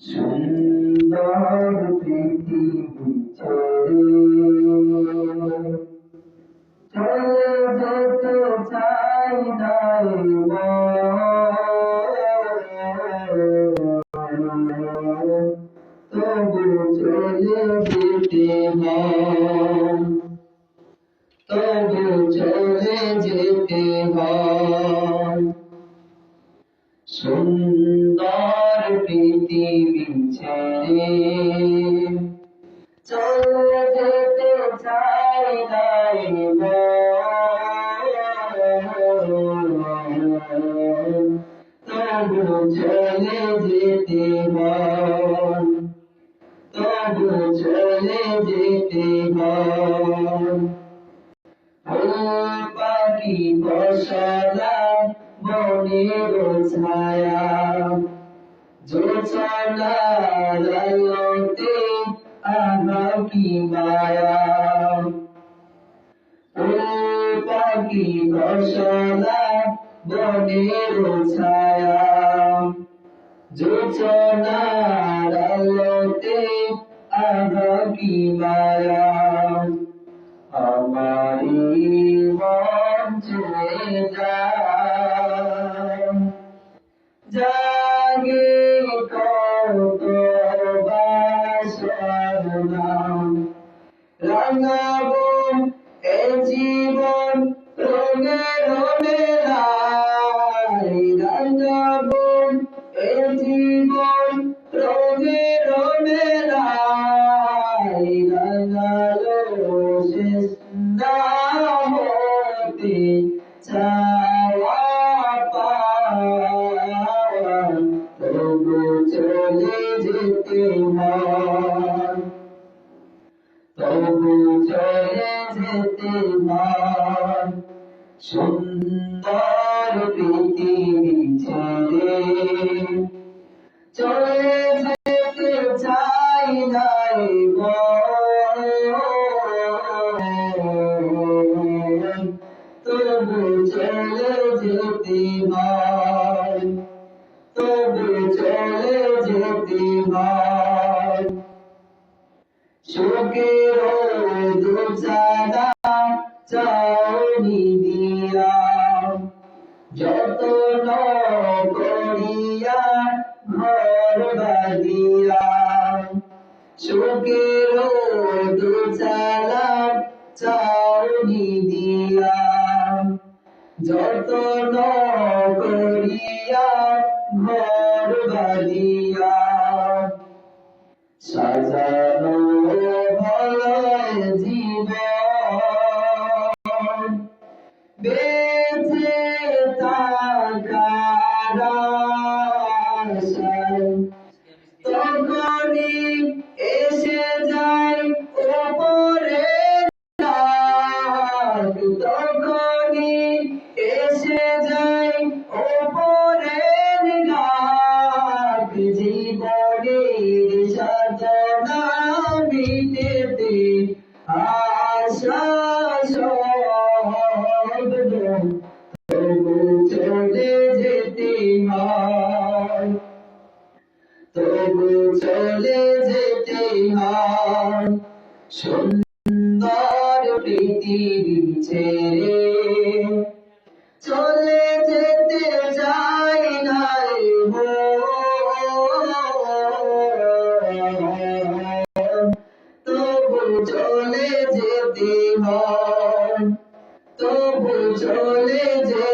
সুন্দর পৃথিবী ছেড়ে চলে যেতে চাই না তবু চলে যেতে হয় তবু চলে যেতে হয় সুন্দর চলে যেতে চাই নাই তবু চলে যেতে তবু চলে যেতে পাখি বসলা মনের ছায়া জোছনা রায়তে আহা কি মায়া ও পাখি বসলা মনের ছায়া জোছনা রায়তে আহা কি মায়া আমারি মন চলে যায় জাগে যেতে হয় তবু চলে যেতে হয় সুন্দর পৃথিবী ছেড়ে চলে যেতে চাই হয় তবু চলে যেতে হয়, সুখের দুচারা চাউনি দিয়া যতন করিয়া ঘর বাঁধিয়া, সুখের দুচারা চাউনি দিয়া যতন করিয়া ঘর বাঁধিয়া সাজানো ভয় জীবন। বেঁচে থাকার তখনই এসে যায় ওপরে চলে যেতে তবু চলে যেতে সুন্দর পৃথিবী তবু চলে যেতে হয় তবু চলে যেতে